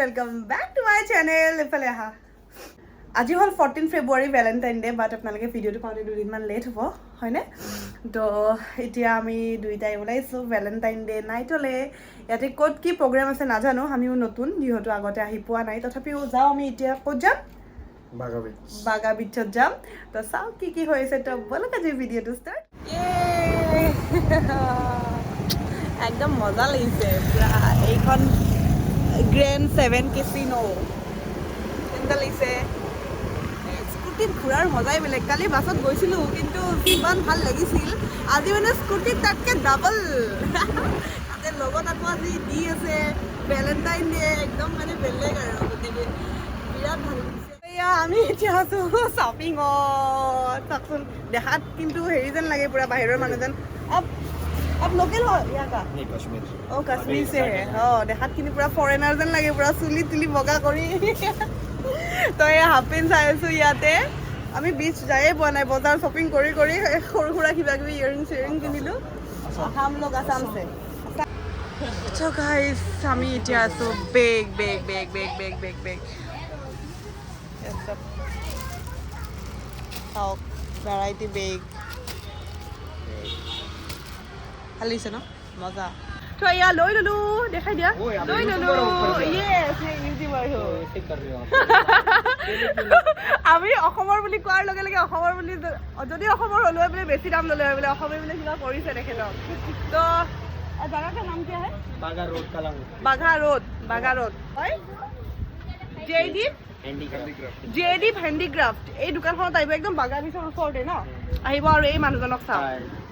Welcome back to my channel এইফালে আহা আজি হ'ল fourteen February Valentine day' but আপোনালোকে ভিডিঅ'টো পাওঁতে দুদিনমান লেট হ'ব হয়নে? তো এতিয়া আমি দুইটাই ওলাইছোঁ ভেলেণ্টাইন ডে' নাইটলে ইয়াতে ক'ত কি প্ৰগ্ৰেম আছে নাজানো আমিও নতুন যিহেতু আগতে আহি পোৱা নাই। তথাপিও যাওঁ আমি এতিয়া ক'ত যাম? বাগা বিচত যাম। তো চাওঁ কি কি হৈ আছে তো বলক আজি ভিডিঅ'টো ষ্টাৰ্ট একদম মজা লাগিছে এইখন গ্ৰেণ্ড ছেভেন কেচিনো কেনেকুৱা লাগিছে। স্কুটিত ঘূৰাৰ মজাই বেলেগ। কালি বাছত গৈছিলোঁ, কিন্তু ইমান ভালো লাগিছিল, আজি মানে স্কুটিত তাতকৈ ডাবল তাতে লগত আকৌ আজি দি আছে ভেলেণ্টাইন ডে একদম মানে বেলেগ আৰু গতিকে বিৰাট ভালো লাগিছে। আমি এতিয়া আছোঁ শ্বপিঙত চাওকচোন, দেখাত কিন্তু হেৰি যেন লাগে, পুৰা বাহিৰৰ মানুহ যেন আপ আপ লোকেল হয় ইয়াৰ কা नहीं कश्मीर অ' কাশ্মীৰ চে হে অঁ দেখাত কিন্তু পুৰা ফৰেনাৰ যেন লাগে পুৰা চুলি তুলি বগা কৰি তই এই হাফ পেণ্ট চাই আছোঁ ইয়াতে আমি বিচ যায়ে পোৱা নাই বজাৰ শ্বপিং কৰি কৰি সৰু সুৰা কিবা কিবি ইয়েৰিং চিয়েৰিং কিনিলোঁ আসাম লোক আসাম চে চ গাইজ আমি এতিয়া আছোঁ বেগ বেগ বেগ বেগ বেগ বেগ বেগ চাওক ভেৰাইটি বেগ হালিছে ন? মজা। তো ইয়া লৈ ললো দেখাই দিয়া। লৈ ললো। আমি অসমৰ বুলি কোৱাৰ লগে লগে অসমৰ বুলি যদি অসমৰ হলো বোলে বেছি দাম ললে হয় বোলে অসমে বুলি কিবা কৰিছে তেখেতক। তো জাগাটাৰ নাম কি হয় Bagha road Bagha road Bagha road Joydeep JD handicraft এই দোকানখনত আহিব একদম বাগা বিচৰ ওচৰতে ন? আহিব আৰু এই মানুহজনক চাওঁ।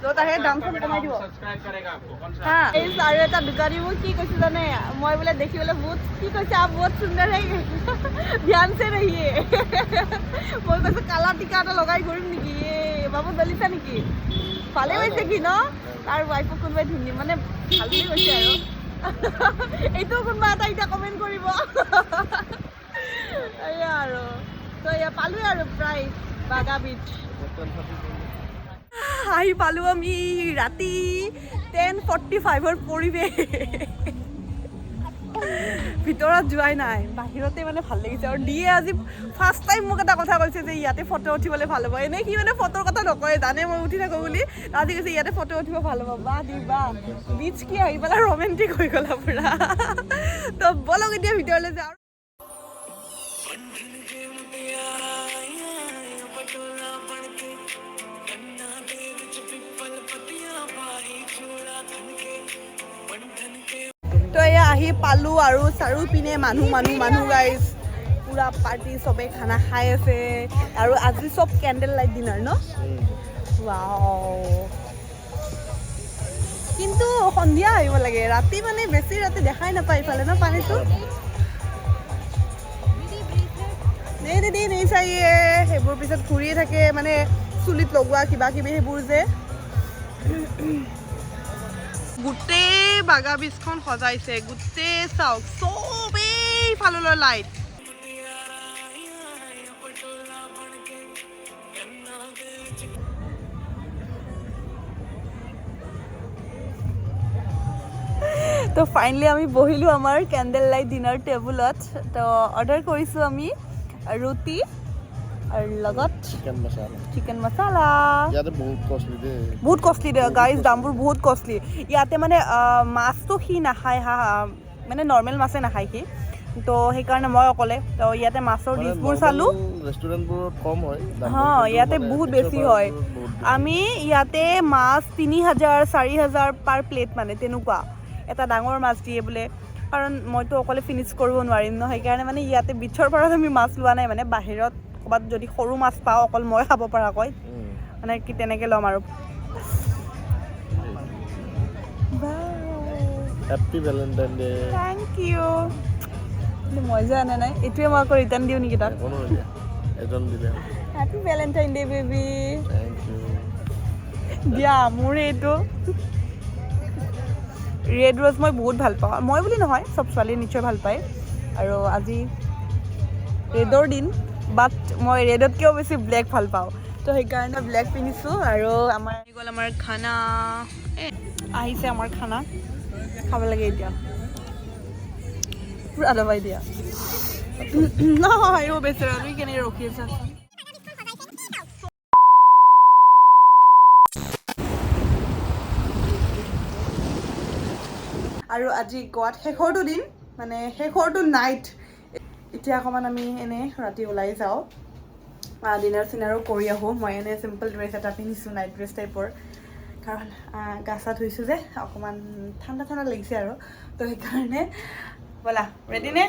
য'ত আহে দাম চাম কমাই দিব। হা আৰু এটা দোকানীবোৰ কি কৈছে জানে? মই বোলে দেখি বোলে বহুত কি কৈছে? আপ বহুত সুন্দৰ হে। ধ্যান চে ৰহিয়ে মই কৈছো কালা টিকা এটা লগাই ঘূৰিম নেকি? এ বাবু দলিছা নেকি? ভালে হৈছে কি ন? তাৰ ৱাইফক কোনোবাই ধুনী মানে ভালেই হৈছে আৰু। এইটো কোনোবা এটা এতিয়া কমেণ্ট কৰিব। আৰু তো এয়া পালোৱে আৰু প্ৰায় বাগা বিট আহি পালোঁ আমি ৰাতি টেন ফৰ্টি ফাইভৰ পৰিৱেশ ভিতৰত যোৱাই নাই, বাহিৰতে মানে ভালো লাগিছে। আৰু দিয়ে আজি ফাৰ্ষ্ট টাইম মোক এটা কথা কৈছে যে ইয়াতে ফটো উঠিবলৈ ভালো হ'ব। এনেই সি মানে ফটোৰ কথা নকয়, জানে মই উঠি থাকোঁ বুলি। আজি কৈছে, ইয়াতে ফটো উঠিব ভালো হ'ব। বা দি বা বিচ কি আহি পেলাই ৰোমেণ্টিক হৈ গ'লা পুৰা তো বলক এতিয়া ভিতৰলৈ যাওঁ। তো আহি পালোঁ আৰু চাৰিওপিনে মানুহ মানুহ মানুহ গাইজ পূৰা পাৰ্টি চবে খানা খাই আছে। আৰু আজি চব কেণ্ডেল লাইট ডিনাৰ ন? কিন্তু সন্ধিয়া আহিব লাগে। ৰাতি মানে বেছি ৰাতি দেখাই নাপায় ইফালে ন পানীটো? নেই নেই চাইয়ে সেইবোৰ পিছত ঘূৰিয়ে থাকে মানে চুলিত লগোৱা কিবা কিবি সেইবোৰ যে। গোটেই বাগা বীজখন সজাইছে, গোটেই চাওক, চবেই ফাললৈ লাইট তো ফাইনেলি আমি বহিলোঁ আমাৰ কেণ্ডেল লাইট ডিনাৰ টেবুলত তো অৰ্ডাৰ কৰিছোঁ আমি। রুটি আর লগত চিকেন মশালা চিকেন মশালা বহুত কষ্টলি দে বহুত গাইজ দামবোৰ বহুত কষ্টলি ইয়াতে মানে মাছটো সি নাখায় হা মানে নৰ্মেল মাছে নাখায় সি তো সেইকাৰণে মই অকলে তো ইয়াতে মাছৰ ডিছবোৰ চালোঁ হা ইয়াতে বহুত বেছি হয় আমি ইয়াতে মাছ তিনি হাজাৰ চাৰি হাজাৰ পাৰ প্লেট মানে তেনেকুৱা এটা ডাঙৰ মাছ দিয়ে বোলে কাৰণ মইতো অকলে ফিনিছ কৰিব নোৱাৰিম ন সেইকাৰণে মানে ইয়াতে বিচৰ পাৰত আমি মাছ লোৱা নাই মানে বাহিৰত ক'ৰবাত যদি সৰু মাছ পাওঁ অকল মই খাব পৰাকৈ মানে কি তেনেকৈ ল'ম আৰু। Happy Valentine day thank you মই যে আনে নাই এইটোৱে মই আকৌ ৰিটাৰ্ণ দিওঁ নেকি তাত? এজন দিলে হেপী ভেলেণ্টাইন ডে বেবী দিয়া মোৰ এইটো। ৰেড ৰ'জ মই বহুত ভালো পাওঁ। মই বুলি নহয়, চব ছোৱালীয়ে নিশ্চয় ভালো পায়। আৰু আজি ৰেডৰ দিন বাট মই ৰেডতকৈও বেছি ব্লেক ভালো পাওঁ? তো সেইকাৰণে ব্লেক পিন্ধিছোঁ আৰু আমাৰ গ'ল আমাৰ খানা। আহিছে আমাৰ খানা। খাব লাগে এতিয়া। পুৰা দবাই দিয়া। নহয় অ' বেচেৰা তুমি কেনেকৈ ৰখি আছা? আৰু আজি গোৱাত শেষৰটো দিন মানে শেষৰটো নাইট এতিয়া অকণমান আমি এনেই ৰাতি ওলাই যাওঁ। ডিনাৰ চিনাৰো কৰি আহোঁ। মই এনেই চিম্পল ড্ৰেছ এটা পিন্ধিছোঁ নাইট ড্ৰেছ টাইপৰ কাৰণ গা চা ধুইছোঁ যে, অকণমান ঠাণ্ডা ঠাণ্ডা লাগিছে আৰু। তো সেইকাৰণে, ব'লা ৰেডি নে?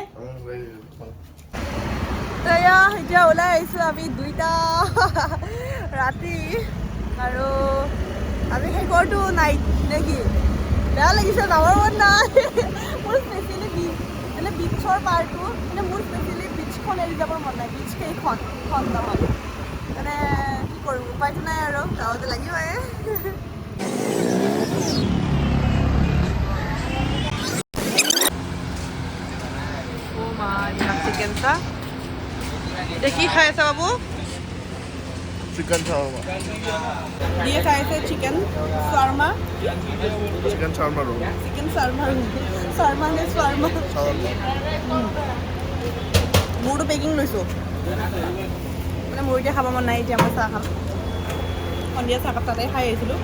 এয়া, এতিয়া ওলাই আহিছোঁ আমি দুইটা। ৰাতি। আৰু, আমি শেষৰটো নাইট নে কি? বেয়া লাগিছে যাবৰ মন নাই। মোৰ স্পেচিয়েলি বিচ মানে বিচৰ পাৰটো মানে মোৰ স্পেচিয়েলি বিচখন এৰি যাবৰ মন নাই বিচ কেইখন, খন মানে কি কৰোঁ উপায়টো নাই আৰু যাবতো লাগিবই। চিকেন চা এতিয়া কি খাই আছা বাবু? চিকেন চাওমা দিয়ে খাই আছে চিকেন শৰ্মা চিকেন চাওমা ৰোল চিকেন শৰ্মা শৰ্মা নে চাওমা মোৰতো পেকিং লৈছোঁ। মানে মোৰ এতিয়া খাব মন নাই এতিয়া মই চাহ খাম। সন্ধিয়া চাহকাপ তাতে খাই আহিছিলোঁ।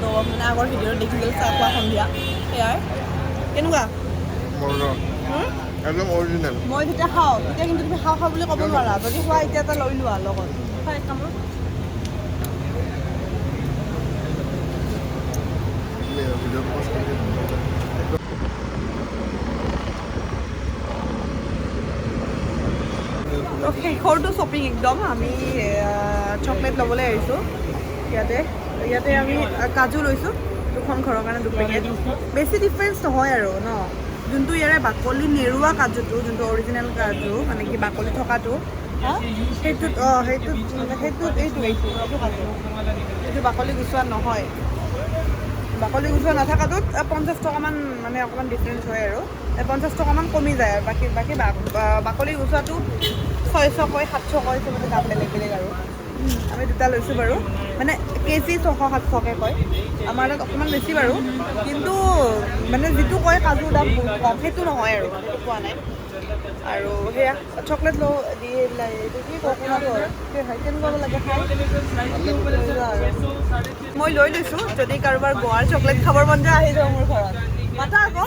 তো মানে আগৰ ভিডিঅ'ত দেখিছিলোঁ চাহ খোৱা সন্ধিয়া। সেয়াই কেনেকুৱা? একদম অৰিজিনেল মই যেতিয়া খাওঁ তেতিয়া কিন্তু তুমি খাওঁ খাওঁ বুলি ক'ব নোৱাৰা। যদি খোৱা এতিয়া এটা লৈ লোৱা লগত। খাই কামোৰ শেষৰটো শ্বপিং একদম। আমি চকলেট ল'বলৈ আহিছোঁ। ইয়াতে ইয়াতে আমি কাজু লৈছোঁ। দুখন ঘৰৰ কাৰণে দুপেকেট। বেছি ডিফাৰেঞ্চ নহয় আৰু ন? যোনটো ইয়াৰে বাকলি নেৰুৱা কাজুটো যোনটো অৰিজিনেল কাজু মানে কি বাকলি থকাটো? সেইটোত অঁ সেইটোত সেইটোত এইটো এইটো বাকলি গুচোৱা নহয়। বাকলি গুচোৱা নাথাকাটোত পঞ্চাছ টকামান মানে অকণমান ডিফাৰেঞ্চ হয় আৰু। পঞ্চাছ টকামান কমি যায় আৰু। বাকী বাকী বাকলি গুচোৱাটো ছয়শকৈ সাতশকৈ চবতে দাম বেলেগ বেলেগ আৰু। আমি দুটা লৈছোঁ বাৰু। মানে কেজি ছশ সাতশকৈ কয়। আমাৰ তাত অকণমান বেছি বাৰু। কিন্তু মানে যিটো কয় কাজুৰ দাম বহুত কম। সেইটো নহয় আৰু সেইটো পোৱা নাই। আৰু সেয়া চকলেট লওঁ দি এইবিলাক এইটো কি ককোনাটো কেনেকুৱা লাগে। মই লৈ লৈছোঁ। যদি কাৰোবাৰ গোৱাৰ চকলেট খাবৰ মন যায় আহি যাব মোৰ ঘৰত। মাতা আকৌ।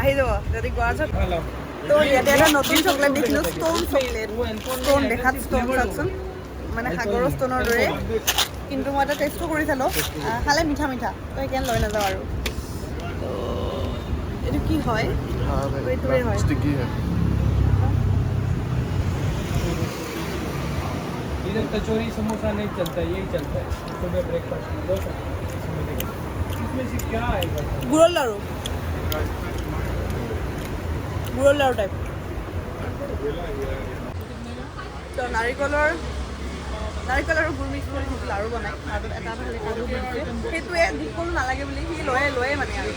আহি যাব। যদি গোৱাৰ চকলেট তো ইয়াতে এটা নতুন চকলেট দেখিলোঁ ষ্ট'ন চকলেট ষ্ট'ন দেখাত ষ্ট'ন চাওকচোন। মানে সাগৰৰ ষ্ট'নৰ দৰে কিন্তু মই এটা টেষ্টো কৰি চালোঁ আহ, খালে মিঠা মিঠা তো সেইকাৰণে লৈ নাযাওঁ আৰু তো এইটো কি হয় এইটোৱে হয়। ষ্টিকি হয় इधर कचौरी समोसा नहीं चलता यही चलता है सुबह ब्रेकफास्ट में दो सकते इसमें देखो इसमें से क्या आएगा গুড়ৰ লাড়ু গুড়ৰ লাড়ু টাইপ তো নাৰিকলৰ নাৰিকল আৰু গুৰ মিক্স কৰি যিটো লাড়ু বনায় মাজত এটা ভালে কাজু দিছে সেইটোৱে যিকোনো নালাগে বুলি সি লয়ে লয়ে মানে আৰু।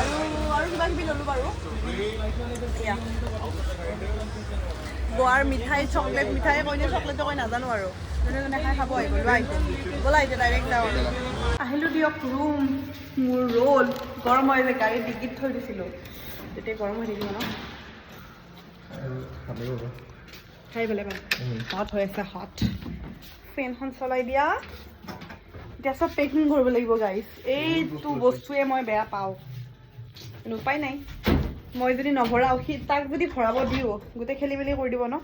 আৰু আৰু কিবা কিবি ল'লোঁ বাৰু। গোৱাৰ মিঠাই চকলেট মিঠাই কয়নে চকলেটে কয় নাজানো আৰু। যোনে যোনে খাই খাব আহিব ব'লা ডাইৰেক্ট যাওঁ। আহিলোঁ দিয়ক ৰুম মোৰ ৰ'ল। গৰম হৈ যে গাড়ীত ডিকিত থৈ দিছিলোঁ। তেতিয়া গৰম হৈ থাকিব ন? খাই পেলাই পাম হট হৈ আছে হট ফেনখন চলাই দিয়া। এতিয়া চব পেকিং কৰিব লাগিব গাইজ এইটো বস্তুৱে মই বেয়া পাওঁ। উপায় নাই। মই যদি নভৰাওঁ সি তাক যদি ভৰাব দিওঁ গোটেই খেলি মেলি কৰি দিব ন?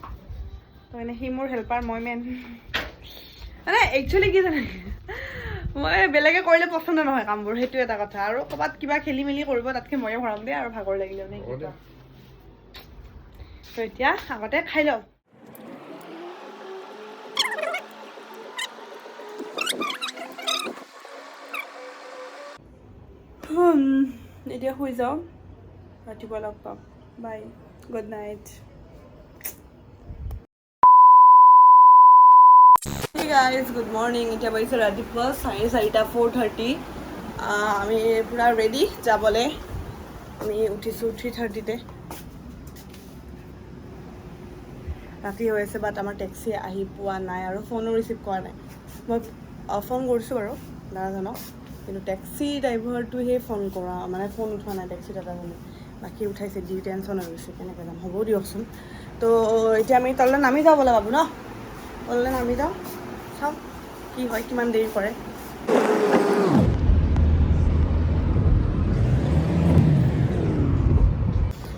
তো মানে সি মোৰ হেল্পাৰ মই মেন মানে একচুৱেলি কি জানে? মই বেলেগে কৰিলে পচন্দ নহয় কামবোৰ সেইটো এটা কথা। আৰু ক'ৰবাত কিবা খেলি মেলি কৰিব তাতকৈ ময়ে ভৰাম দেই আৰু ভাগৰ লাগিলে মানে হ'ব দে। তো এতিয়া আগতে খাই লওঁ। এতিয়া শুই যাওঁ ৰাতিপুৱা লগ পাম bye good night guys good morning এতিয়া বাজিছে ৰাতিপুৱা চাৰে চাৰিটা ফ'ৰ থাৰ্টি আমি পূৰা ৰেডি যাবলৈ আমি উঠিছোঁ থ্ৰী থাৰ্টিতে ৰাতি হৈ আছে বাট আমাৰ টেক্সি আহি পোৱা নাই আৰু ফোনো ৰিচিভ কৰা নাই মই ফোন কৰিছোঁ বাৰু দাদাজনক কিন্তু টেক্সি ড্ৰাইভাৰটোহে ফোন কৰা। মানে ফোন উঠোৱা নাই টেক্সি দাদাজনে বাকী উঠাইছে দি টেনশ্যন হৈ গৈছে কেনেকৈ যাম? হ'ব দিয়কচোন। তো এতিয়া আমি তললৈ নামি যাওঁ বোলে বাবু ন? তললৈ নামি যাওঁ। চাওঁ কি হয়, কিমান দেৰি কৰে।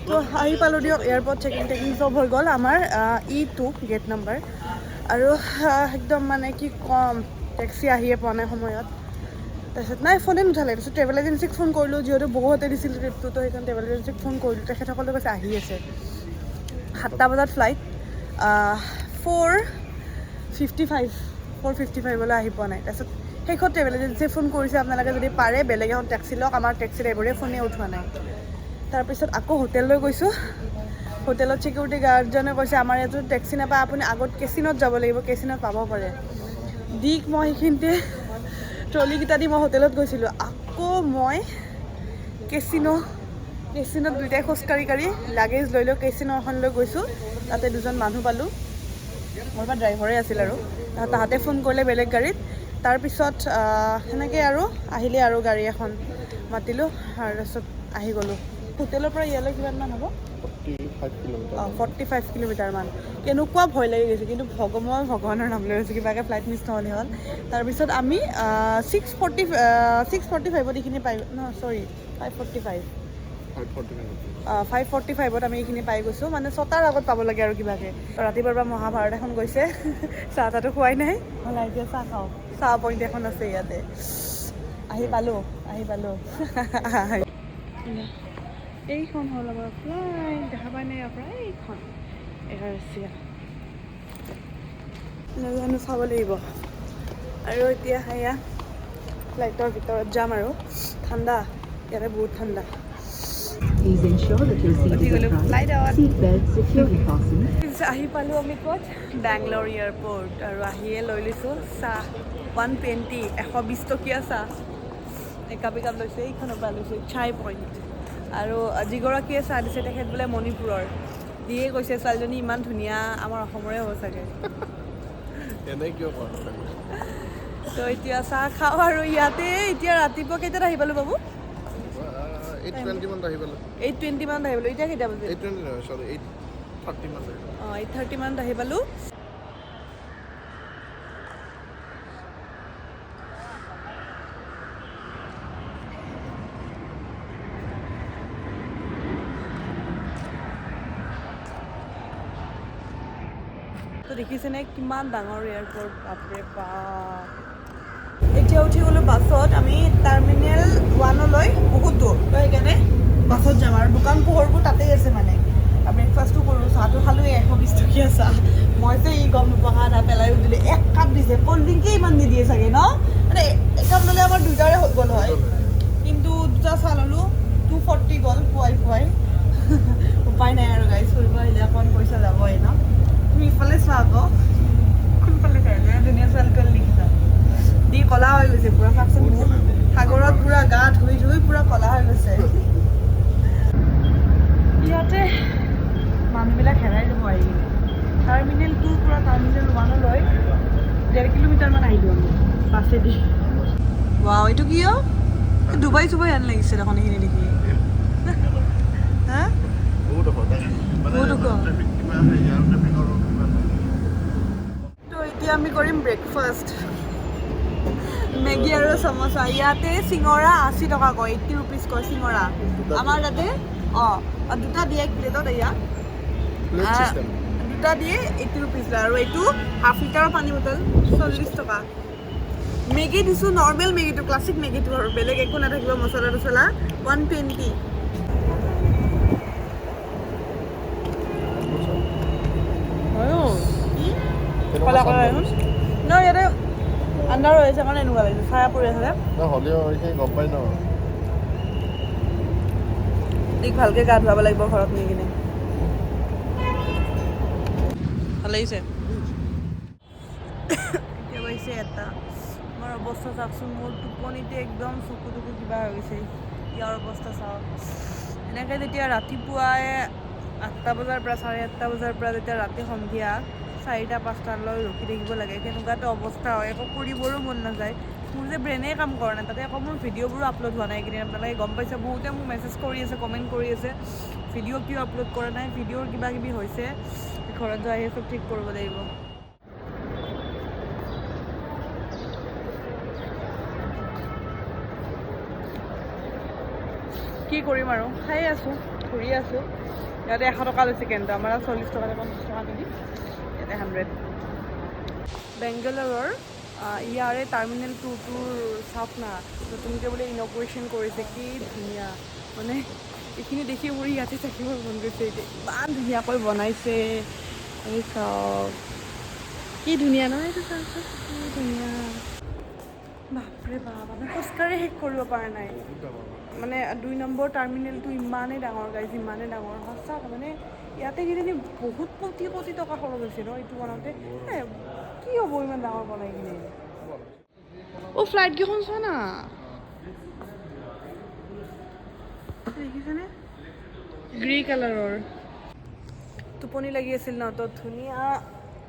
তো আহি পালোঁ দিয়ক এয়াৰপৰ্ট চেকিং টেকিং চব হৈ গ'ল আমাৰ ই টু গেট নাম্বাৰ আৰু একদম মানে কি ক'ম টেক্সি আহিয়ে পোৱা নাই সময়ত। তাৰপিছত নাই ফোনে নুঠালে তাৰপিছত ট্ৰেভেল এজেঞ্চিক ফোন কৰিলোঁ, যিহেতু বহুতে দিছিল ট্ৰিপটো তো সেইকাৰণে ট্ৰেভেল এজেঞ্চিক ফোন কৰিলোঁ। তেখেতসকলে কৈছে, আহি আছে। সাতটা বজাত flight four fifty five four fifty ফাইভলৈ আহি পোৱা নাই। তাৰপিছত শেষত ট্ৰেভেল এজেঞ্চিয়ে ফোন কৰিছে, আপোনালোকে যদি পাৰে, বেলেগ এখন টেক্সি লওক, আমাৰ টেক্সি ড্ৰাইভাৰে ফোনে উঠোৱা নাই। তাৰপিছত আকৌ হোটেললৈ গৈছোঁ। হোটেলত চিকিউৰিটি গাৰ্ডজনে কৈছে, আমাৰ ইয়াতো টেক্সি নাপায়, আপুনি আগত কেচিনত যাব লাগিব কেচিনত পাব পাৰে। দিক মই সেইখিনিতে ট্ৰলিকেইটা দি মই হোটেলত গৈছিলোঁ। আকৌ মই কেচিনো কেচিনত দুইটাই খোজকাঢ়ি কাঢ়ি লাগেজ লৈ লৈ কেচিনো এখনলৈ গৈছোঁ। তাতে দুজন মানুহ পালোঁ। মোৰ পৰা ড্ৰাইভাৰে আছিল আৰু। তাহ- তাহাঁতে ফোন কৰিলে বেলেগ গাড়ীত। তাৰপিছত সেনেকৈ আৰু আহিলে আৰু গাড়ী এখন মাতিলোঁ। তাৰপিছত আহি গ'লোঁ। হোটেলৰ পৰা ইয়ালৈ কিমানমান হ'ব? ফৰ্টি ফাইভ ফৰ্টি ফাইভ কিলোমিটাৰমান কেনেকুৱা ভয় লাগি গৈছে কিন্তু ভগ মই ভগৱানৰ নাম লৈ আছোঁ কিবাকৈ ফ্লাইট মিছ নহ'লে হ'ল। তাৰপিছত আমি ছিক্স ফৰ্টি ছিক্স ফৰ্টি ফাইভত এইখিনি পাই ন sorry five forty five five forty five five forty ফাইভত আমি এইখিনি পাই গৈছোঁ। মানে ছটাৰ আগত পাব লাগে আৰু কিবাকৈ। ৰাতিপুৱাৰ পৰা মহাভাৰত এখন গৈছে। চাহ তাহটো খোৱাই নাই। হ'লে এতিয়া চাহ খাওঁ। চাহ পইণ্ট এখন আছে ইয়াতে। আহি পালোঁ আহি পালোঁ। এইখন হ'ল আমাৰ ফ্লাইট দেখা পাই নাই আপোনাৰ এইখন। এয়াৰ এছিয়া নাজানো চাব লাগিব। আৰু এতিয়া সেয়া ফ্লাইটৰ ভিতৰত যাম আৰু। ঠাণ্ডা ইয়াতে বহুত ঠাণ্ডা. আহি পালোঁ আমি ক'ত? বেংগলোৰ এয়াৰপৰ্ট আৰু আহিয়ে লৈ লৈছোঁ চাহ। ওৱান টুৱেণ্টি এশ বিছ টকীয়া চাহ। একাপ একাপ লৈছোঁ এইখনৰ পৰা লৈছোঁ চাই পইণ্ট আৰু যিগৰাকীয়ে চাহ দিছে তেখেত বোলে মণিপুৰৰ। দিয়ে কৈছে ছোৱালীজনী ইমান ধুনীয়া আমাৰ অসমৰে হ'ব চাগে। তো এতিয়া চাহ খাওঁ আৰু ইয়াতে এতিয়া ৰাতিপুৱা কেইটাত আহি পালোঁ বাবু? এইট টুৱেণ্টি মানত আহি পালোঁ। এইট টুৱেণ্টি মানত আহি পালোঁ। এতিয়া কেইটা বাজিল? এইট টুৱেণ্টি নহয় চৰি এইট থাৰ্টি মান আহি পালোঁ। অঁ এইট আহি পালোঁ। দেখিছেনে কিমান ডাঙৰ এয়াৰপৰ্ট বাপৰে বাপ। এতিয়া উঠি গ'লোঁ বাছত, আমি টাৰ্মিনেল ওৱানলৈ বহুত দূৰ। তো সেইকাৰণে বাছত যাম আৰু দোকান পোহৰবোৰ তাতেই আছে মানে। ব্ৰেকফাষ্টো কৰোঁ, চাহটো খালোঁৱেই এশ বিছ টকীয়া চাহ। মই যে ই গম নোপোৱা আধা পেলাইও দিলে এক কাপ দিছে ক'ল্ড ড্ৰিংকেই ইমান নিদিয়ে চাগে, ন? মানে একাপ ল'লে আমাৰ দুইটাৰে হৈ গ'ল হয়। কিন্তু দুটা চাহ ল'লোঁ টু ফৰ্টি গ'ল, পুৱাই পুৱাই। উপায় নাই আৰু গাড়ী ফুৰিব আহিলে অকণ পইচা যাবই, ন? ইফালে চোৱা আকৌ কোনফালে চাই ইমান ধুনীয়া ছোৱালীটোৱালী দেখিছা দি কলা হৈ গৈছে পুৰা চাওকচোন সাগৰত পুৰা গা ধুই ধুই পুৰা কলা হৈ গৈছে ইয়াতে মানুহবিলাক হেৰাই যাব আহি। টাৰ্মিনেল টুৰ পৰা টাৰ্মিনেল ওৱানলৈ ডেৰ কিলোমিটাৰমান আহিলোঁ আমি বাছেদি। ৱাও এইটো কি অ' ডুবাই চুবাই আন লাগিছে দেখোন এইখিনি দেখি। হা বহুত ওখ মানে বহুত ওখ। ট্ৰেফিক কিমান ইয়াৰ ট্ৰেফিকৰ কিমান তো এতিয়া আমি কৰিম ব্ৰেকফাষ্ট মেগী আৰু চামোচা। ইয়াতে চিঙৰা আশী টকা কয় এইট্টি ৰুপিজ কয় চিঙৰা। আমাৰ তাতে অঁ দুটা দিয়ে এক প্লেটত এয়া দুটা দিয়ে এইট্টি ৰুপিজ লয়। আৰু এইটো হাফ লিটাৰৰ পানী বটল চল্লিছ টকা। মেগী দিছোঁ নৰ্মেল মেগীটো ক্লাছিক মেগীটো আৰু বেলেগ একো নাথাকিব মছলা টছলা। ওৱান টুৱেণ্টি কলা এখন ইয়াতে আণ্ডাৰ হৈ আছে কাৰণে এনেকুৱা লাগিছে ছায়া পৰি আছে যে। হ'লেও এইখিনি গম পাই ন। ঠিক ভালকৈ গা ধুৱাব লাগিব ঘৰত নি কিনে। ভালো লাগিছে? এতিয়া গৈছে এটা। মোৰ অৱস্থা চাওকচোন মোৰ টোপনিতে একদম চকু টকু কিবা হৈ গৈছে। ইয়াৰ অৱস্থা চাওক। এনেকৈ যেতিয়া ৰাতিপুৱাই আঠটা বজাৰ পৰা চাৰে আঠটা বজাৰ পৰা যেতিয়া ৰাতি সন্ধিয়া চাৰিটা পাঁচটালৈ ৰখি থাকিব লাগে। তেনেকুৱাতো অৱস্থা হয়। একো কৰিবৰো মন নাযায়। মোৰ যে ব্ৰেইনে কাম কৰা নাই তাতে আকৌ মোৰ ভিডিঅ'বোৰো আপলোড হোৱা নাই এইকেইদিন। আপোনালোকে গম পাইছে বহুতে মোক মেছেজ কৰি আছে কমেণ্ট কৰি আছে। ভিডিঅ' কিয় আপলোড কৰা নাই? ভিডিঅ'ৰ কিবা কিবি হৈছে। ঘৰত যাই চব ঠিক কৰিব লাগিব। কি কৰিম আৰু? খাই আছোঁ ঘূৰি আছোঁ। ইয়াতে এশ টকা লৈছে কেন্দ্ৰ আমাৰ চল্লিছ টকা পঞ্চাছ টকা ইয়াতে হাণ্ড্ৰেড বেংগালোৰৰ আহ, ইয়াৰে টাৰ্মিনেল টু টুৰ চাওক না। নতুনকৈ বোলে ইনগ্ৰেশ্যন কৰিছে কি ধুনীয়া। মানে এইখিনি দেখি মোৰ ইয়াতে থাকিব মন গৈছে। এতিয়া ইমান ধুনীয়াকৈ বনাইছে। কি ধুনীয়া নহয় এইটো চাওকচোন কি ধুনীয়া। বাপৰে বাপ আমি খোজকাঢ়ি শেষ কৰিব পৰা নাই। মানে দুই নম্বৰ টাৰ্মিনেলটো ইমানেই ডাঙৰ গাইজ ইমানেই ডাঙৰ। সঁচা মানে ইয়াতে কিজানি বহুত কোটি কোটি টকা খৰচ হৈছে ন এইটো বনাওঁতে? কি হ'ব ইমান ডাঙৰ বনাই কিনে? অ' ফ্লাইটকেইখন চোৱা না? দেখিছেনে? গ্ৰে কালাৰৰ টোপনি লাগি আছিল ন তো ধুনীয়া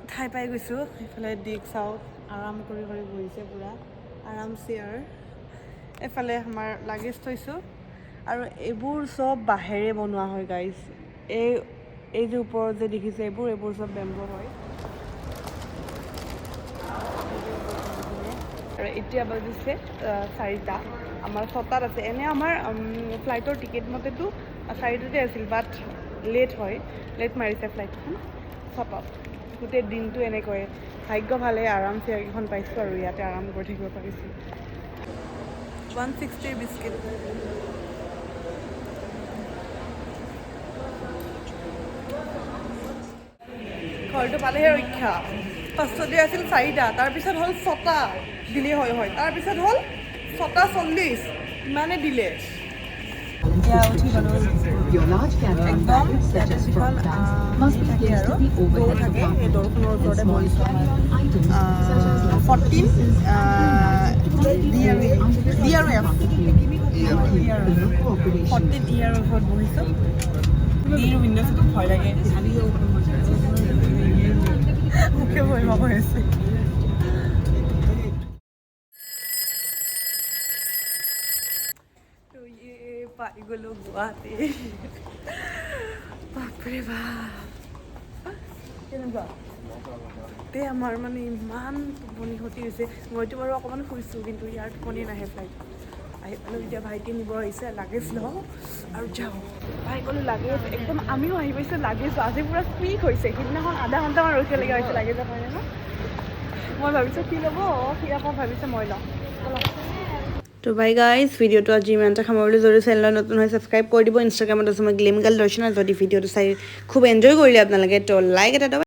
ঠাই পাই গৈছোঁ। এইফালে দিগ চাওক আৰাম কৰি কৰি বহিছে পূৰা। আৰাম চেয়াৰ এফালে আমাৰ লাগেজ থৈছোঁ। আৰু এইবোৰ চব বাঁহেৰে বনোৱা হয় গাইজ এই এই যে ওপৰত যে দেখিছে এইবোৰ এইবোৰ চব বেম্বো হয়। আৰু এতিয়া বাজিছে চাৰিটা। আমাৰ ছটাত আছে। এনে আমাৰ ফ্লাইটৰ টিকেট মতেতো চাৰিটাতে আছিল বাট লেট হয়। লেট মাৰিছে ফ্লাইটখন ছটাত। গোটেই দিনটো এনেকৈয়ে ভাগ্য ভালে আৰাম চেয়াৰকেইখন পাইছোঁ আৰু ইয়াতে আৰাম কৰি থাকিব পাৰিছোঁ। ওৱান ছিক্সটিৰ বিস্কিট ঘৰটো পালেহে ৰক্ষা ফাৰ্ষ্টতে আছিল চাৰিটা তাৰপিছত হ'ল ছটা দিলে হয় হয় তাৰপিছত হ'ল ছটা চল্লিছ ইমানে দিলে উঠি গ'লো। একদম যিখন থাকে আৰু দৌৰ থাকে সেই দৌৰখনৰ ওচৰতে বহিছোঁ ফৰ্টিন ডি আৰু ডি আৰু এফ. ফৰ্টিন ইয়াৰ ওচৰত বহিছোঁ ডিৰ উইণ্ড' ভয় লাগে মোকে ভয় ভাব হৈ আছে তো ইয়ে পাই গ'লোঁ গুৱাহাটী বাপৰে বাপ। কেনেকুৱা তে আমাৰ মানে ইমান টোপনি ক্ষতি হৈছে। মইতো বাৰু অকণমান শুইছোঁ, কিন্তু ইয়াৰ টোপনি নাহে ফ্লাইট এতিয়া ভাইটি নিব আহিছে, লাগেজ লওঁ ভাই ক'লোঁ, লাগেজ, একদম আমিও আহি পাইছোঁ, লাগেজ আজি পূৰা পিক হৈছে। সিদিনাখন আধা ঘণ্টামান ৰখিবলগীয়া হৈছে লাগেজৰ কাৰণে ন? মই ভাবিছোঁ, সি ল'ব সি আকৌ ভাবিছে, মই লওঁ। তো বাই গাইজ ভিডিঅ'টো আজি ইমানটা সামৰিলোঁ। যদি চেনেলত নতুন হয় ছাবস্ক্ৰাইব কৰি দিব। ইনষ্টাগ্ৰামত আছে মই গ্লেম গাল দৰ্শনা যদি ভিডিঅ'টো চাই খুব এনজয় কৰিলে আপোনালোকে, তো লাইক এটা